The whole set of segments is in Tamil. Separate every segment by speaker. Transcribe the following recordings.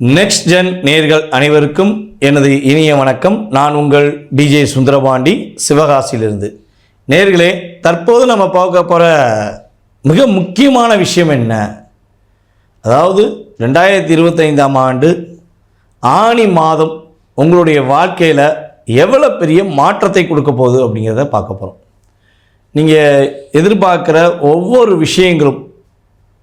Speaker 1: நெக்ஸ்ட் ஜென் நேர்கள் அனைவருக்கும் எனது இனிய வணக்கம். நான் உங்கள் டிஜே சுந்தரபாண்டி சிவகாசியிலிருந்து. நேர்களே தற்போது நம்ம பார்க்க போகிற மிக முக்கியமான விஷயம் என்ன? அதாவது ரெண்டாயிரத்தி இருபத்தைந்தாம் ஆண்டு ஆணி மாதம் உங்களுடைய வாழ்க்கையில் எவ்வளோ பெரிய மாற்றத்தை கொடுக்க போகுது அப்படிங்கிறத பார்க்க போகிறோம் நீங்கள் எதிர்பார்க்குற ஒவ்வொரு விஷயங்களும்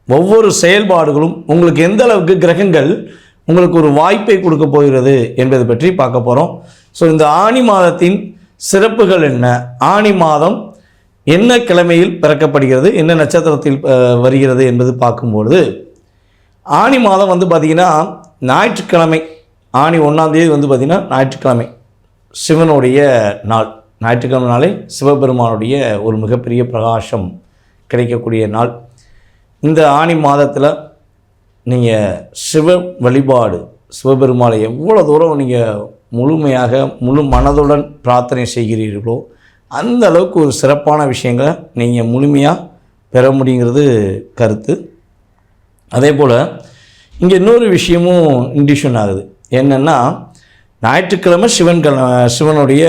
Speaker 1: ஒவ்வொரு செயல்பாடுகளும் உங்களுக்கு எந்த அளவுக்கு கிரகங்கள் உங்களுக்கு ஒரு வாய்ப்பை கொடுக்க போகிறது என்பது பற்றி பார்க்க போகிறோம் ஸோ இந்த ஆணி மாதத்தின் சிறப்புகள் என்ன? ஆணி மாதம் என்ன கிழமையில் பிறக்கப்படுகிறது? என்ன நட்சத்திரத்தில் வருகிறது என்பது பார்க்கும்பொழுது ஆணி மாதம் வந்து பார்த்திங்கன்னா ஞாயிற்றுக்கிழமை ஆணி ஒன்றாந்தேதி வந்து பார்த்திங்கன்னா ஞாயிற்றுக்கிழமை சிவனுடைய நாள். ஞாயிற்றுக்கிழமை நாளே சிவபெருமானுடைய ஒரு மிகப்பெரிய பிரகாசம் கிடைக்கக்கூடிய நாள். இந்த ஆணி மாதத்தில் நீங்கள் சிவ வழிபாடு சிவபெருமானை எவ்வளோ தூரம் நீங்கள் முழுமையாக முழு மனதுடன் பிரார்த்தனை செய்கிறீர்களோ அந்த அளவுக்கு ஒரு சிறப்பான விஷயங்களை நீங்கள் முழுமையாக பெற முடியுங்கிறது கருத்து. அதே போல் இங்கே இன்னொரு விஷயமும் இண்டிஷன் ஆகுது. என்னென்னா ஞாயிற்றுக்கிழமை சிவன் கிழ சிவனுடைய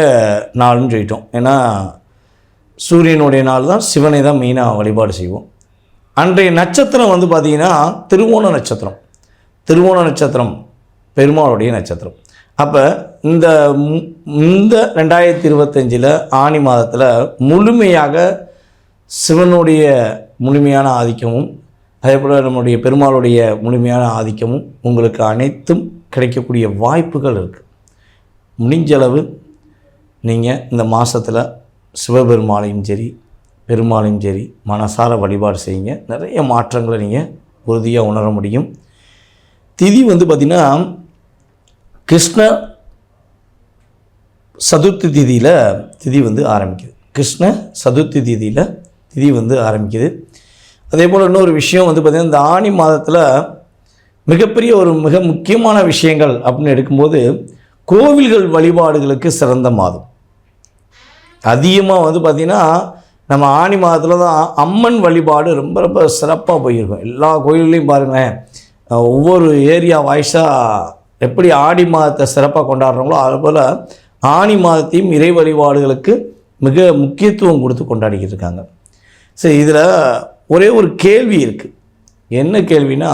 Speaker 1: நாள்னு சொல்லிட்டோம். ஏன்னா சூரியனுடைய நாள் தான் சிவனை தான் மெயினாக வழிபாடு செய்வோம். அன்றைய நட்சத்திரம் வந்து பார்த்திங்கன்னா திருவோண நட்சத்திரம். திருவோண நட்சத்திரம் பெருமாளுடைய நட்சத்திரம். அப்போ இந்த மு- இந்த ரெண்டாயிரத்தி இருபத்தஞ்சில் ஆணி மாதத்தில் முழுமையாக சிவனுடைய முழுமையான ஆதிக்கமும் அதே போல் நம்முடைய பெருமாளுடைய முழுமையான ஆதிக்கமும் உங்களுக்கு அனைத்தும் கிடைக்கக்கூடிய வாய்ப்புகள் இருக்குது முடிஞ்சளவு நீங்கள் இந்த மாதத்தில் சிவபெருமாளையும் சரி பெருமாளையும் சரி மனசார வழிபாடு செய்யுங்க. நிறைய மாற்றங்களை நீங்கள் உறுதியாக உணர முடியும். திதி வந்து பார்த்திங்கன்னா கிருஷ்ண சதுர்த்தி திதியில் திதி வந்து ஆரம்பிக்குது. கிருஷ்ண சதுர்த்தி திதியில் திதி வந்து ஆரம்பிக்குது. அதே போல் இன்னொரு விஷயம் வந்து பார்த்திங்கன்னா இந்த ஆணி மாதத்தில் மிகப்பெரிய ஒரு மிக முக்கியமான விஷயங்கள் அப்படின்னு எடுக்கும்போது கோவில்கள் வழிபாடுகளுக்கு சிறந்த மாதம். அதிகமாக வந்து பார்த்திங்கன்னா நம்ம ஆணி மாதத்தில் தான் அம்மன் வழிபாடு ரொம்ப ரொம்ப சிறப்பாக போயிருக்கும். எல்லா கோயில்லையும் பாருங்களேன். ஒவ்வொரு ஏரியா வாய்ஸாக எப்படி ஆடி மாதத்தை சிறப்பாக கொண்டாடுறாங்களோ அதுபோல் ஆணி மாதத்தையும் இறை வழிபாடுகளுக்கு மிக முக்கியத்துவம் கொடுத்து கொண்டாடிக்கிட்டு இருக்காங்க. சரி இதில் ஒரே ஒரு கேள்வி இருக்குது என்ன கேள்வினா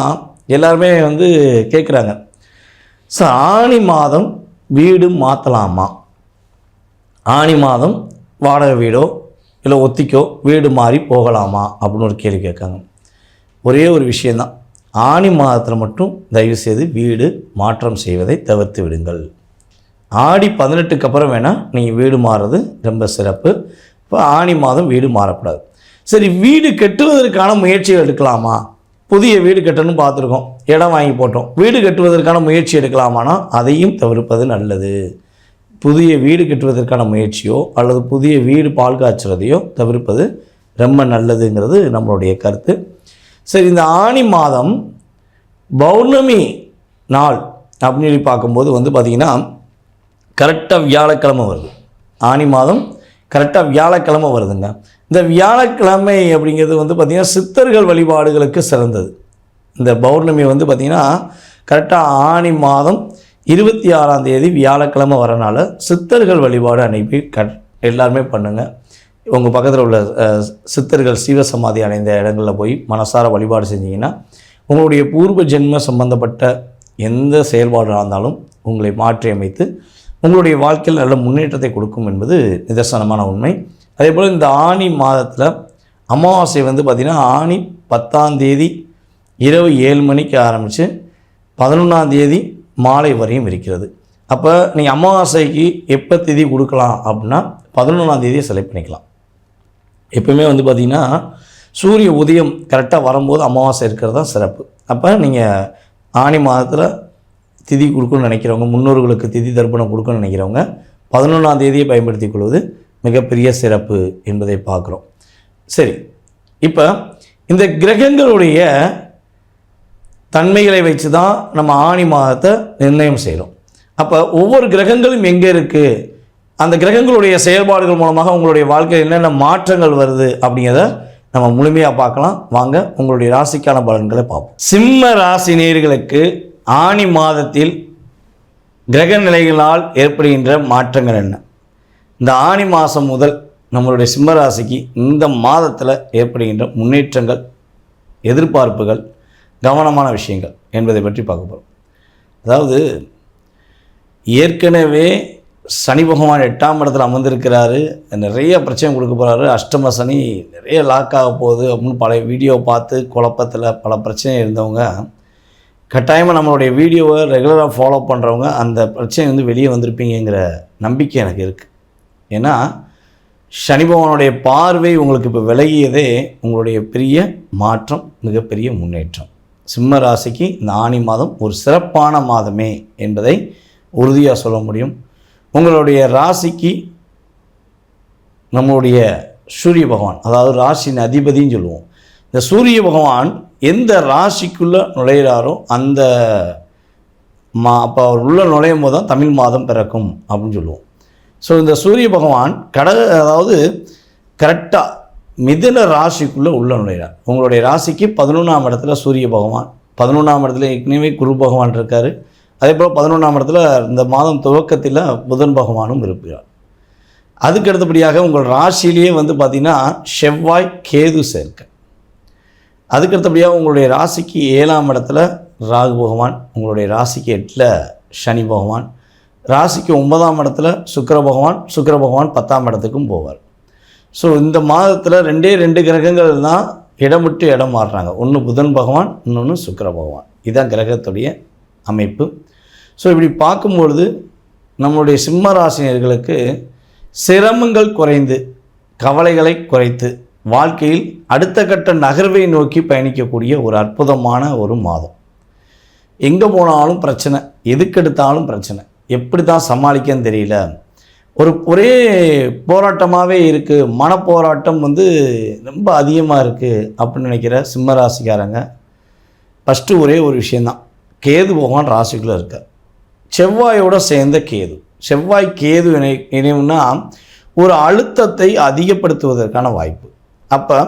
Speaker 1: எல்லாருமே வந்து கேட்குறாங்க ஸோ ஆணி மாதம் வீடு மாற்றலாமா ஆணி மாதம் வாடகை வீடோ இல்லை ஒத்திக்கோ வீடு மாறி போகலாமா அப்படின்னு ஒரு கேள்வி கேட்காங்க. ஒரே ஒரு விஷயந்தான். ஆணி மாதத்தில் மட்டும் தயவு செய்து வீடு மாற்றம் செய்வதை தவிர்த்து விடுங்கள். ஆடி பதினெட்டுக்கு அப்புறம் வேணால் நீங்கள் வீடு மாறுறது ரொம்ப சிறப்பு. இப்போ ஆணி மாதம் வீடு மாறக்கூடாது. சரி வீடு கட்டுவதற்கான முயற்சிகள் எடுக்கலாமா? புதிய வீடு கட்டணும்னு பார்த்துருக்கோம். இடம் வாங்கி போட்டோம். வீடு கட்டுவதற்கான முயற்சி எடுக்கலாமானா அதையும் தவிர்ப்பது நல்லது. புதிய வீடு கட்டுவதற்கான முயற்சியோ அல்லது புதிய வீடு பால் காய்ச்சுறதையோ தவிர்ப்பது ரொம்ப நல்லதுங்கிறது நம்மளுடைய கருத்து. சரி இந்த ஆணி மாதம் பௌர்ணமி நாள் அப்படின்னு சொல்லி பார்க்கும்போது வந்து பார்த்திங்கன்னா கரெக்டாக வியாழக்கிழமை வருது. ஆனி மாதம் கரெக்டாக வியாழக்கிழமை வருதுங்க. இந்த வியாழக்கிழமை அப்படிங்கிறது வந்து பார்த்திங்கன்னா சித்தர்கள் வழிபாடுகளுக்கு சிறந்தது. இந்த பௌர்ணமி வந்து பார்த்திங்கன்னா கரெக்டாக ஆனி மாதம் இருபத்தி ஆறாம் தேதி வியாழக்கிழமை வரனால சித்தர்கள் வழிபாடு அனுப்பி கட் எல்லாருமே பண்ணுங்கள் உங்கள் பக்கத்தில் உள்ள சித்தர்கள் சித்தர்கள் சீவசமாதி அடைந்த இடங்களில் போய் மனசார வழிபாடு செஞ்சீங்கன்னா உங்களுடைய பூர்வ ஜென்ம சம்பந்தப்பட்ட எந்த செயல்பாடாக இருந்தாலும் உங்களை மாற்றி அமைத்து உங்களுடைய வாழ்க்கையில் நல்ல முன்னேற்றத்தை கொடுக்கும் என்பது நிதர்சனமான உண்மை. அதே போல் இந்த ஆணி மாதத்தில் அமாவாசை வந்து பார்த்திங்கன்னா ஆணி பத்தாம் தேதி இரவு ஏழு மணிக்கு ஆரம்பித்து பதினொன்றாம் தேதி மாலை வரையும் இருக்கிறது. அப்போ நீங்கள் அமாவாசைக்கு எப்போ திதி கொடுக்கலாம் அப்படின்னா பதினொன்றாம் தேதியை செலக்ட் பண்ணிக்கலாம். எப்பவுமே வந்து பார்த்திங்கன்னா சூரிய உதயம் கரெக்டாக வரும்போது அமாவாசை இருக்கிறது தான் சிறப்பு. அப்போ நீங்கள் ஆணி மாதத்தில் திதி கொடுக்கணும்னு நினைக்கிறவங்க முன்னோர்களுக்கு திதி தர்ப்பணம் கொடுக்கணும்னு நினைக்கிறவங்க பதினொன்றாம் தேதியை பயன்படுத்திக் கொள்வது மிகப்பெரிய சிறப்பு என்பதை பார்க்குறோம். சரி இப்போ இந்த கிரகங்களுடைய தன்மைகளை வச்சு தான் நம்ம ஆணி மாதத்தை நிர்ணயம் செய்கிறோம் அப்போ ஒவ்வொரு கிரகங்களும் எங்கே இருக்குது அந்த கிரகங்களுடைய செயல்பாடுகள் மூலமாக உங்களுடைய வாழ்க்கையில் என்னென்ன மாற்றங்கள் வருது அப்படிங்கிறத நம்ம முழுமையாக பார்க்கலாம். வாங்க உங்களுடைய ராசிக்கான பலன்களை பார்ப்போம். சிம்ம ராசி நேர்களுக்கு ஆணி மாதத்தில் கிரக நிலைகளால் ஏற்படுகின்ற மாற்றங்கள் என்ன? இந்த ஆணி மாதம் முதல் நம்மளுடைய சிம்ம ராசிக்கு இந்த மாதத்தில் ஏற்படுகின்ற முன்னேற்றங்கள் எதிர்பார்ப்புகள் கவனமான விஷயங்கள் என்பதை பற்றி பார்க்க போகிறோம் அதாவது ஏற்கனவே சனி பகவான் எட்டாம் இடத்துல அமர்ந்திருக்கிறாரு நிறைய பிரச்சனை கொடுக்க போகிறாரு அஷ்டம சனி நிறைய லாக் ஆக போகுது அப்படின்னு பழைய வீடியோ பார்த்து குழப்பத்தில் பல பிரச்சனை இருந்தவங்க கட்டாயமாக நம்மளுடைய வீடியோவை ரெகுலராக ஃபாலோ பண்ணுறவங்க அந்த பிரச்சனை வந்து வெளியே வந்திருப்பீங்கிற நம்பிக்கை எனக்கு இருக்குது ஏன்னா சனி பகவானுடைய பார்வை உங்களுக்கு இப்போ விலகியதே உங்களுடைய பெரிய மாற்றம் மிகப்பெரிய முன்னேற்றம். சிம்ம ராசிக்கு இந்த ஆணி மாதம் ஒரு சிறப்பான மாதமே என்பதை உறுதியாக சொல்ல முடியும். உங்களுடைய ராசிக்கு நம்மளுடைய சூரிய பகவான் அதாவது ராசியின் அதிபதின்னு சொல்லுவோம். இந்த சூரிய பகவான் எந்த ராசிக்குள்ளே நுழையிறாரோ அந்த மா அப்போ அவர் உள்ளே நுழையும் போது தான் தமிழ் மாதம் பிறக்கும் அப்படின்னு சொல்லுவோம். ஸோ இந்த சூரிய பகவான் கடக அதாவது கரெக்டாக மிதுன ராசிக்குள்ளே உள்ள நுழைகிறார் உங்களுடைய ராசிக்கு பதினொன்றாம் இடத்துல சூரிய பகவான் பதினொன்றாம் இடத்துல ஏற்கனவே குரு பகவான் இருக்கார். அதே போல் பதினொன்றாம் இடத்துல இந்த மாதம் துவக்கத்தில் புதன் பகவானும் இருக்கிறார் அதுக்கு அடுத்தபடியாக உங்கள் ராசியிலேயே வந்து பார்த்திங்கன்னா செவ்வாய் கேது சேர்க்கை. அதுக்கு அடுத்தபடியாக உங்களுடைய ராசிக்கு ஏழாம் இடத்துல ராகு பகவான் உங்களுடைய ராசிக்கு எட்டில் சனி பகவான் ராசிக்கு ஒன்பதாம் இடத்துல சுக்கர பகவான் சுக்கர பகவான் பத்தாம் இடத்துக்கும் போவார். ஸோ இந்த மாதத்தில் ரெண்டே ரெண்டு கிரகங்கள் தான் இடம் விட்டு இடம் மாறுறாங்க. ஒன்று புதன் பகவான் இன்னொன்று சுக்கர பகவான். இதுதான் கிரகத்துடைய அமைப்பு. ஸோ இப்படி பார்க்கும்பொழுது நம்மளுடைய சிம்ம ராசினியர்களுக்கு சிரமங்கள் குறைந்து கவலைகளை குறைத்து வாழ்க்கையில் அடுத்த கட்ட நகர்வை நோக்கி பயணிக்கக்கூடிய ஒரு அற்புதமான ஒரு மாதம். எங்கே போனாலும் பிரச்சனை எதுக்கெடுத்தாலும் பிரச்சனை. எப்படி தான் சமாளிக்கன்னு தெரியல. ஒரு ஒரே போராட்டமாகவே இருக்குது மனப்போராட்டம் வந்து ரொம்ப அதிகமாக இருக்குது அப்படின்னு நினைக்கிற சிம்மராசிக்காரங்க ஃபஸ்ட்டு ஒரே ஒரு விஷயந்தான் கேது பகவான் ராசிக்குள்ளே இருக்கார். செவ்வாயோட சேர்ந்த கேது. செவ்வாய் கேது இணை இணைவுனா ஒரு அழுத்தத்தை அதிகப்படுத்துவதற்கான வாய்ப்பு. அப்போ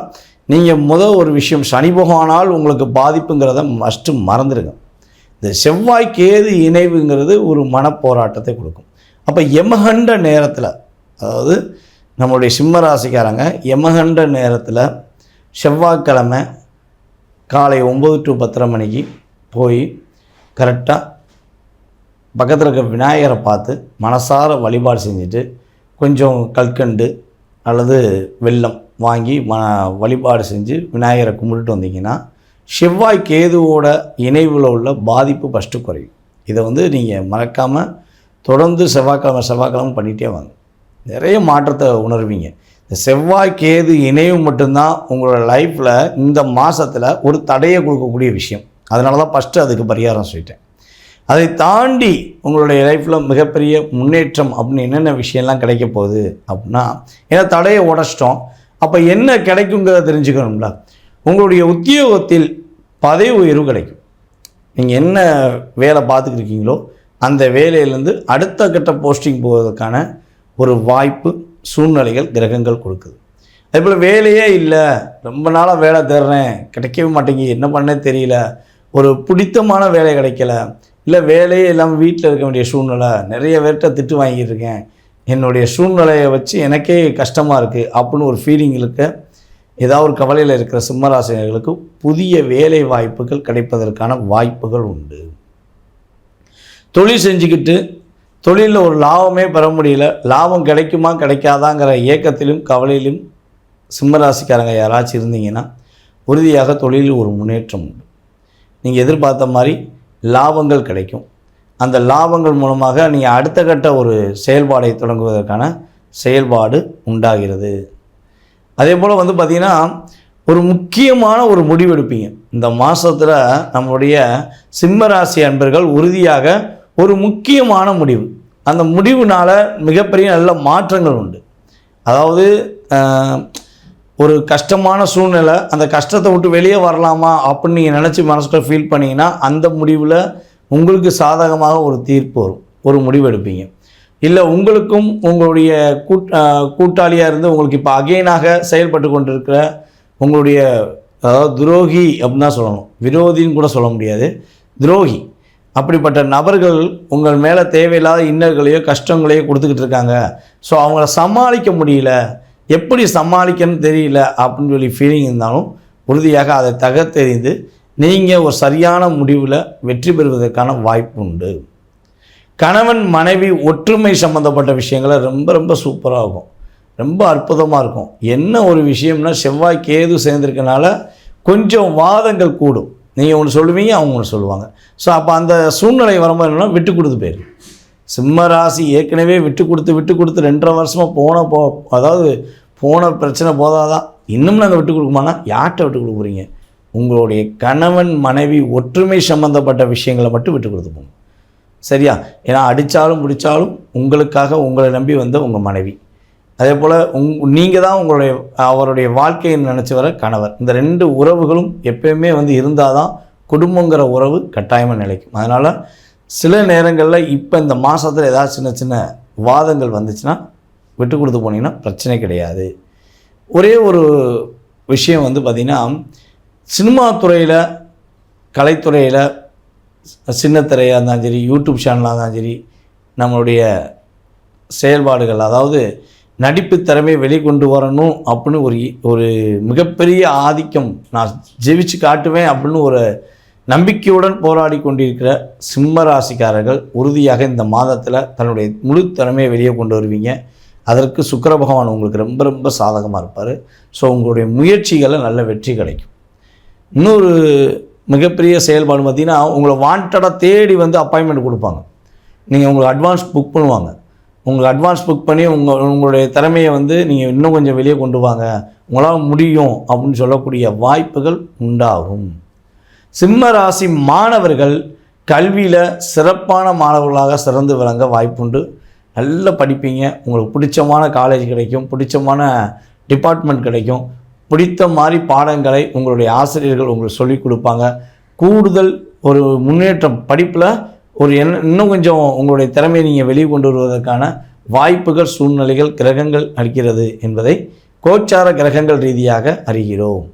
Speaker 1: நீங்கள் முதல் ஒரு விஷயம் சனி பகவானால் உங்களுக்கு பாதிப்புங்கிறத ஃபஸ்ட்டு மறந்துடுங்க இந்த செவ்வாய் கேது இணைவுங்கிறது ஒரு மனப்போராட்டத்தை கொடுக்கும். அப்போ எமகண்ட நேரத்தில் அதாவது நம்மளுடைய சிம்ம ராசிக்காரங்க எமகண்ட நேரத்தில் செவ்வாய்க்கிழமை காலை ஒம்பது டு பத்தரை மணிக்கு போய் கரெக்டாக பக்கத்தில் இருக்க விநாயகரை பார்த்து மனசார வழிபாடு செஞ்சுட்டு கொஞ்சம் கல்கண்டு அல்லது வெள்ளம் வாங்கி ம வழிபாடு செஞ்சு விநாயகரை கும்பிட்டுட்டு வந்தீங்கன்னா செவ்வாய் கேதுவோட இணைவில் உள்ள பாதிப்பு ஃபஸ்ட்டு குறையும். இதை வந்து நீங்கள் மறக்காமல் தொடர்ந்து செவ்வாய்க்கிழமை செவ்வாய்க்கிழமை பண்ணிகிட்டே வாங்க. நிறைய மாற்றத்தை உணர்வீங்க. இந்த செவ்வாய் கேது இணைவு மட்டும்தான் உங்களோட லைஃப்பில் இந்த மாதத்தில் ஒரு தடையை கொடுக்கக்கூடிய விஷயம். அதனால தான் ஃபஸ்ட்டு அதுக்கு பரிகாரம் சொல்லிட்டேன். அதை தாண்டி உங்களுடைய லைஃப்பில் மிகப்பெரிய முன்னேற்றம் அப்படின்னு என்னென்ன விஷயம்லாம் கிடைக்க போகுது அப்படின்னா ஏன்னா தடையை உடச்சிட்டோம். அப்போ என்ன கிடைக்குங்கிறத தெரிஞ்சுக்கணும்ல. உங்களுடைய உத்தியோகத்தில் பதவி உயர்வு கிடைக்கும். நீங்கள் என்ன வேலை பார்த்துக்கிட்டு இருக்கீங்களோ அந்த வேலையிலேருந்து அடுத்த கட்ட போஸ்டிங் போவதற்கான ஒரு வாய்ப்பு சூழ்நிலைகள் கிரகங்கள் கொடுக்குது. அதே போல் வேலையே இல்லை ரொம்ப நாளாக வேலை தேடுறேன் கிடைக்கவே மாட்டேங்கி என்ன பண்ணே தெரியல ஒரு பிடித்தமான வேலை கிடைக்கல இல்லை வேலையே இல்லாமல் வீட்டில் இருக்க வேண்டிய சூழ்நிலை நிறைய பேர்கிட்ட திட்டு வாங்கிட்டு இருக்கேன் என்னுடைய சூழ்நிலையை வச்சு எனக்கே கஷ்டமாக இருக்குது அப்படின்னு ஒரு ஃபீலிங் இருக்க. ஏதாவது ஒரு கவலையில் இருக்கிற சிம்மராசினர்களுக்கு புதிய வேலை வாய்ப்புகள் கிடைப்பதற்கான வாய்ப்புகள் உண்டு. தொழில் செஞ்சுக்கிட்டு தொழிலில் ஒரு லாபமே பெற முடியல. லாபம் கிடைக்குமா கிடைக்காதாங்கிற ஏக்கத்திலும் கவலையிலும் சிம்மராசிக்காரங்க யாராச்சும் இருந்தீங்கன்னா உறுதியாக தொழிலில் ஒரு முன்னேற்றம் உண்டு. நீங்கள் எதிர்பார்த்த மாதிரி லாபங்கள் கிடைக்கும். அந்த லாபங்கள் மூலமாக நீங்கள் அடுத்த கட்ட ஒரு செயல்பாடை தொடங்குவதற்கான செயல்பாடு உண்டாகிறது. அதே போல் வந்து பார்த்திங்கன்னா ஒரு முக்கியமான ஒரு முடிவெடுப்பீங்க. இந்த மாதத்தில் நம்மளுடைய சிம்மராசி அன்பர்கள் உறுதியாக ஒரு முக்கியமான முடிவு. அந்த முடிவுனால் மிகப்பெரிய நல்ல மாற்றங்கள் உண்டு. அதாவது ஒரு கஷ்டமான சூழ்நிலை அந்த கஷ்டத்தை விட்டு வெளியே வரலாமா அப்படின்னு நீங்கள் நினச்சி மனசுக்குள்ள ஃபீல் பண்ணிங்கன்னா அந்த முடிவில் உங்களுக்கு சாதகமாக ஒரு தீர்ப்பு வரும். ஒரு முடிவு எடுப்பீங்க. இல்லை உங்களுக்கும் உங்களுடைய கூட் கூட்டாளியாக இருந்து உங்களுக்கு இப்போ அகெயினாக செயல்பட்டு கொண்டிருக்கிற உங்களுடைய அதாவது துரோகி அப்படின்னு தான் சொல்லணும். விரோதின்னு கூட சொல்ல முடியாது. துரோகி. அப்படிப்பட்ட நபர்கள் உங்கள் மேலே தேவையில்லாத இன்னல்களையோ கஷ்டங்களையோ கொடுத்துக்கிட்டு இருக்காங்க. ஸோ அவங்கள சமாளிக்க முடியல. எப்படி சமாளிக்கணும்னு தெரியல அப்படின்னு சொல்லி ஃபீலிங் இருந்தாலும் உறுதியாக அதை தகர்த்தெறிந்து நீங்கள் ஒரு சரியான முடிவில் வெற்றி பெறுவதற்கான வாய்ப்பு உண்டு. கணவன் மனைவி ஒற்றுமை சம்மந்தப்பட்ட விஷயங்களை ரொம்ப ரொம்ப சூப்பராக இருக்கும். ரொம்ப அற்புதமாக இருக்கும். என்ன ஒரு விஷயம்னா செவ்வாய் கேது சேர்ந்துருக்கனால கொஞ்சம் வாதங்கள் கூடும். நீங்கள் ஒன்று சொல்லுவீங்க அவங்க ஒன்று சொல்லுவாங்க. ஸோ அப்போ அந்த சூழ்நிலை வரும்போது என்னென்னா விட்டு கொடுத்து போயிரு. சிம்ம ராசி ஏற்கனவே விட்டு கொடுத்து விட்டு கொடுத்து ரெண்டரை வருஷமாக போன போ அதாவது போன பிரச்சனை போதாதான் இன்னும் நாங்கள் விட்டு கொடுக்குமானா? யார்கிட்ட விட்டு கொடுக்க போகிறீங்க உங்களுடைய கணவன் மனைவி ஒற்றுமை சம்மந்தப்பட்ட விஷயங்களை மட்டும் விட்டு கொடுத்து போங்க. சரியா? ஏன்னா அடித்தாலும் பிடிச்சாலும் உங்களுக்காக உங்களை நம்பி வந்த உங்கள் மனைவி. அதே போல் உங் நீங்கள் தான் உங்களுடைய அவருடைய வாழ்க்கையை நினச்சி வர கணவர். இந்த ரெண்டு உறவுகளும் எப்பயுமே வந்து இருந்தால் தான் குடும்பங்கிற உறவு கட்டாயமாக நிலைக்கும். அதனால் சில நேரங்களில் இப்போ இந்த மாதத்தில் ஏதாவது சின்ன சின்ன வாதங்கள் வந்துச்சுன்னா விட்டு கொடுத்து போனீங்கன்னா பிரச்சனை கிடையாது. ஒரே ஒரு விஷயம் வந்து பார்த்திங்கன்னா சினிமா துறையில் கலைத்துறையில் சின்னத்திரையாக இருந்தாலும் சரி யூடியூப் சேனலாக இருந்தாலும் சரி நம்மளுடைய செயல்பாடுகள் அதாவது நடிப்பு திறமையை வெளிக்கொண்டு வரணும் அப்படின்னு ஒரு ஒரு மிகப்பெரிய ஆதிக்கம் நான் ஜெயிச்சு காட்டுவேன் அப்படின்னு ஒரு நம்பிக்கையுடன் போராடி கொண்டிருக்கிற சிம்ம ராசிக்காரர்கள் உறுதியாக இந்த மாதத்தில் தன்னுடைய முழு திறமையை வெளியே கொண்டு வருவீங்க. அதற்கு சுக்கர பகவான் உங்களுக்கு ரொம்ப ரொம்ப சாதகமாக இருப்பார். ஸோ உங்களுடைய முயற்சிகளில் நல்ல வெற்றி கிடைக்கும். இன்னொரு மிகப்பெரிய செயல்பாடு பார்த்தீங்கன்னா உங்களை வாண்டடாக தேடி வந்து அப்பாயின்மெண்ட் கொடுப்பாங்க. நீங்கள் உங்களுக்கு அட்வான்ஸ் புக் பண்ணுவாங்க. உங்களுக்கு அட்வான்ஸ் புக் பண்ணி உங்கள் உங்களுடைய திறமையை வந்து நீங்கள் இன்னும் கொஞ்சம் வெளியே கொண்டு வாங்க. உங்களால் முடியும் அப்படின்னு சொல்லக்கூடிய வாய்ப்புகள் உண்டாகும். சிம்ம ராசி மாணவர்கள் கல்வியில் சிறப்பான மாணவர்களாக சிறந்து விளங்க வாய்ப்புண்டு. நல்லா படிப்பீங்க. உங்களுக்கு பிடிச்சமான காலேஜ் கிடைக்கும். பிடிச்சமான டிபார்ட்மெண்ட் கிடைக்கும். பிடித்த மாதிரி பாடங்களை உங்களுடைய ஆசிரியர்கள் உங்களுக்கு சொல்லிக் கொடுப்பாங்க. கூடுதல் ஒரு முன்னேற்றம் படிப்பில் ஒரு என்ன இன்னும் கொஞ்சம் உங்களுடைய திறமையை நீங்கள் வெளியே கொண்டு வருவதற்கான வாய்ப்புகள் சூழ்நிலைகள் கிரகங்கள் அளிக்கிறது என்பதை கோச்சார கிரகங்கள் ரீதியாக அறிகிறோம்.